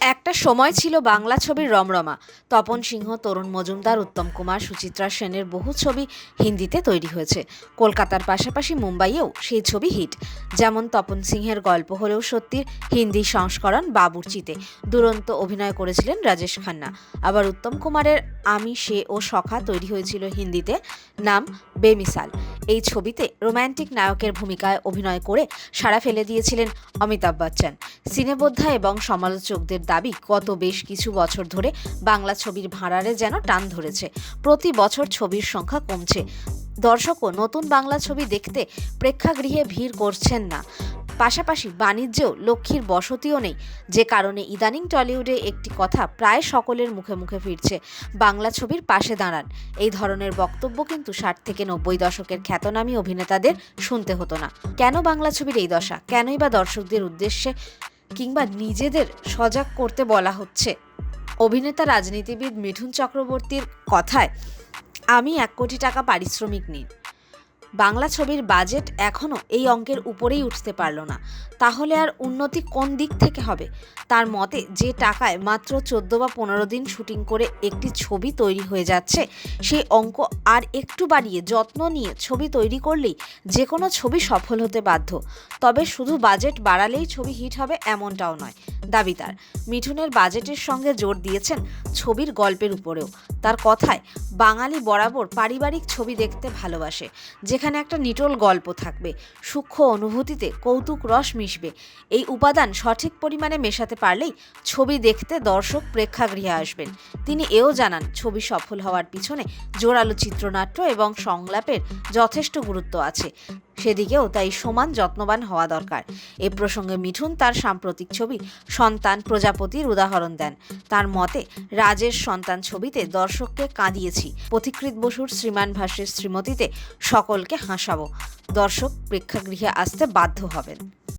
একটা সময় ছিল বাংলা ছবির রমরমা। তপন সিংহ, তরুণ মজুমদার, উত্তম কুমার, সুচিত্রা সেনের বহু ছবি হিন্দিতে তৈরি হয়েছে। কলকাতার পাশাপাশি মুম্বাইয়েও সেই ছবি হিট। যেমন তপন সিংহের গল্প হলেও সত্যির হিন্দি সংস্করণ বাবুর্চিতে দুরন্ত অভিনয় করেছিলেন রাজেশ খান্না। আবার উত্তম কুমারের আমি সে ও সখা তৈরি হয়েছিল হিন্দিতে, নাম বেমিসাল। এই ছবিতে রোম্যান্টিক নায়কের ভূমিকায় অভিনয় করে সাড়া ফেলে দিয়েছিলেন অমিতাভ বচ্চন। সিনেবোদ্ধা এবং সমালোচকদের দাবি, গত বেশ কিছু বছর ধরে বাংলা ছবির ভাঁড়ারে যেন টান ধরেছে। প্রতি বছর ছবির সংখ্যা কমছে। দর্শকও নতুন বাংলা ছবি দেখতে প্রেক্ষাগৃহে ভিড় করছেন না। পাশাপাশি বাণিজ্যেও লক্ষ্মীর বসতিও নেই। যে কারণে ইদানিং টলিউডে একটি কথা প্রায় সকলের মুখে মুখে ফিরছে। বাংলা ছবির পাশে দাঁড়ান। এই ধরনের বক্তব্য কিন্তু ষাট থেকে নব্বই দশকের খ্যাতনামী অভিনেতাদের শুনতে হতো না। কেন বাংলা ছবির এই দশা? কেনই বা দর্শকদের উদ্দেশ্যে কিংবা নিজেদের সজাগ করতে বলা হচ্ছে? অভিনেতা রাজনীতিবিদ মিঠুন চক্রবর্তীর কথায়, আমি এক কোটি টাকা পারিশ্রমিক নিই। বাংলা ছবির বাজেট এখনও এই অঙ্কের উপরেই উঠতে পারল না। তাহলে আর উন্নতি কোন দিক থেকে হবে? তার মতে, যে টাকায় মাত্র চোদ্দ বা পনেরো দিন শুটিং করে একটি ছবি তৈরি হয়ে যাচ্ছে, সেই অঙ্ক আর একটু বাড়িয়ে, যত্ন নিয়ে ছবি তৈরি করলেই যে কোনো ছবি সফল হতে বাধ্য। তবে শুধু বাজেট বাড়ালেই ছবি হিট হবে এমনটাও নয়, দাবি তার। মিঠুনের বাজেটের সঙ্গে জোর দিয়েছেন ছবির গল্পের উপরেও। তার কথায় বাঙালি বরাবর পারিবারিক ছবি দেখতে ভালোবাসে, যেখানে একটা নিটল গল্প থাকবে। সূক্ষ্ম অনুভূতিতে কৌতুক রস মিশবে। এই উপাদান সঠিক পরিমাণে মেশাতে পারলেই ছবি দেখতে দর্শক প্রেক্ষাগৃহে আসবেন। তিনি এও জানান, ছবি সফল হওয়ার পিছনে জোরালো চিত্রনাট্য এবং সংলাপের যথেষ্ট গুরুত্ব আছে। সেদিকেও তাই সমান যত্নবান হওয়া দরকার। এ প্রসঙ্গে মিঠুন তার সাম্প্রতিক ছবি সন্তান প্রজাপতির উদাহরণ দেন। তার মতে, রাজের সন্তান ছবিতে দর্শককে কাঁদিয়েছি পথিকৃত বসুর শ্রীমান ভাসের শ্রীমতীতে সকলকে হাসাবো। দর্শক প্রেক্ষাগৃহে আসতে বাধ্য হবেন।